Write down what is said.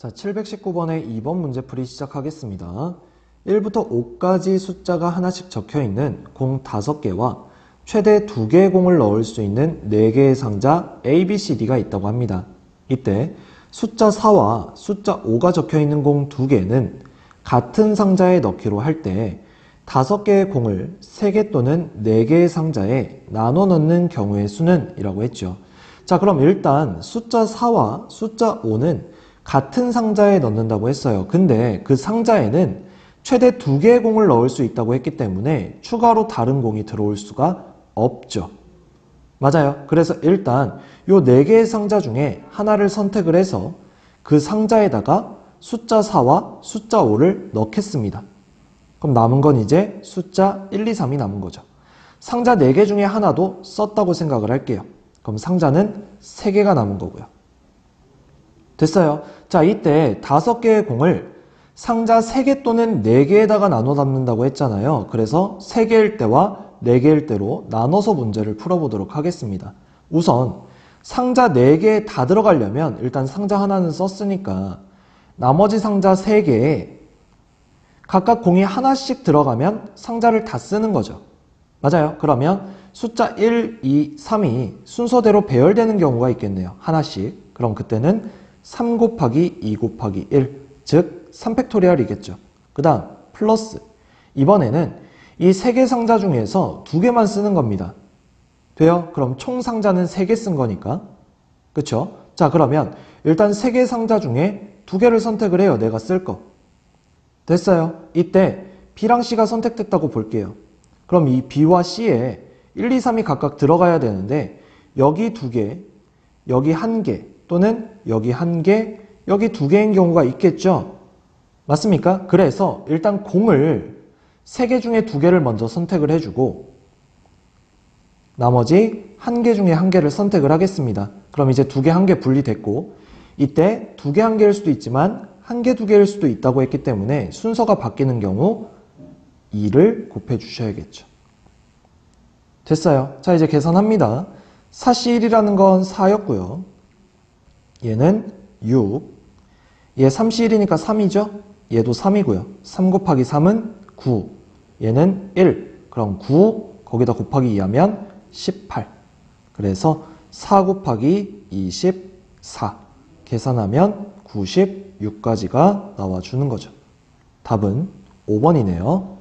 자, 719번의 2번 문제풀이 시작하겠습니다. 1부터 5까지 숫자가 하나씩 적혀 있는 공 5개와 최대 2개의 공을 넣을 수 있는 4개의 상자 A, B, C, D가 있다고 합니다. 이때 숫자 4와 숫자 5가 적혀 있는 공 2개는 같은 상자에 넣기로 할 때 5개의 공을 3개 또는 4개의 상자에 나눠 넣는 경우의 수는 이라고 했죠. 자, 그럼 일단 숫자 4와 숫자 5는 같은 상자에 넣는다고 했어요. 근데 그 상자에는 최대 두 개의 공을 넣을 수 있다고 했기 때문에 추가로 다른 공이 들어올 수가 없죠. 맞아요. 그래서 일단 요 네 개의 상자 중에 하나를 선택을 해서 그 상자에다가 숫자 4와 숫자 5를 넣겠습니다. 그럼 남은 건 이제 숫자 1, 2, 3이 남은 거죠. 상자 4개 중에 하나도 썼다고 생각을 할게요. 그럼 상자는 3개가 남은 거고요. 됐어요. 자, 이때 5개의 공을 상자 3개 또는 4개에다가 나눠 담는다고 했잖아요. 그래서 3개일 때와 4개일 때로 나눠서 문제를 풀어보도록 하겠습니다. 우선 상자 4개 다 들어가려면 일단 상자 하나는 썼으니까 나머지 상자 3개에 각각 공이 하나씩 들어가면 상자를 다 쓰는 거죠. 맞아요. 그러면 숫자 1, 2, 3이 순서대로 배열되는 경우가 있겠네요. 하나씩. 그럼 그때는 3 곱하기 2 곱하기 1, 즉 3팩토리얼이겠죠. 그 다음 플러스 이번에는 이 세 개 상자 중에서 두 개만 쓰는 겁니다. 돼요? 그럼 총 상자는 세 개 쓴 거니까. 그쵸? 자 그러면 일단 세 개 상자 중에 두 개를 선택을 해요. 내가 쓸 거. 됐어요. 이때 B랑 C가 선택됐다고 볼게요. 그럼 이 B와 C에 1, 2, 3이 각각 들어가야 되는데 여기 두 개, 여기 한 개, 또는 여기 한 개, 여기 두 개인 경우가 있겠죠? 맞습니까? 그래서 일단 공을 세 개 중에 두 개를 먼저 선택을 해주고 나머지 한 개 중에 한 개를 선택을 하겠습니다. 그럼 이제 두 개, 한 개 분리됐고 이때 두 개, 한 개일 수도 있지만 한 개, 두 개일 수도 있다고 했기 때문에 순서가 바뀌는 경우 2를 곱해 주셔야겠죠. 됐어요. 자, 이제 계산합니다. 4C1이라는 건 4였고요. 얘는 6. 얘 3C1이니까 3이죠? 얘도 3이고요. 3 곱하기 3은 9. 얘는 1. 그럼 9 거기다 곱하기 2하면 18. 그래서 4 곱하기 24. 계산하면 96까지가 나와주는 거죠. 답은 5번이네요.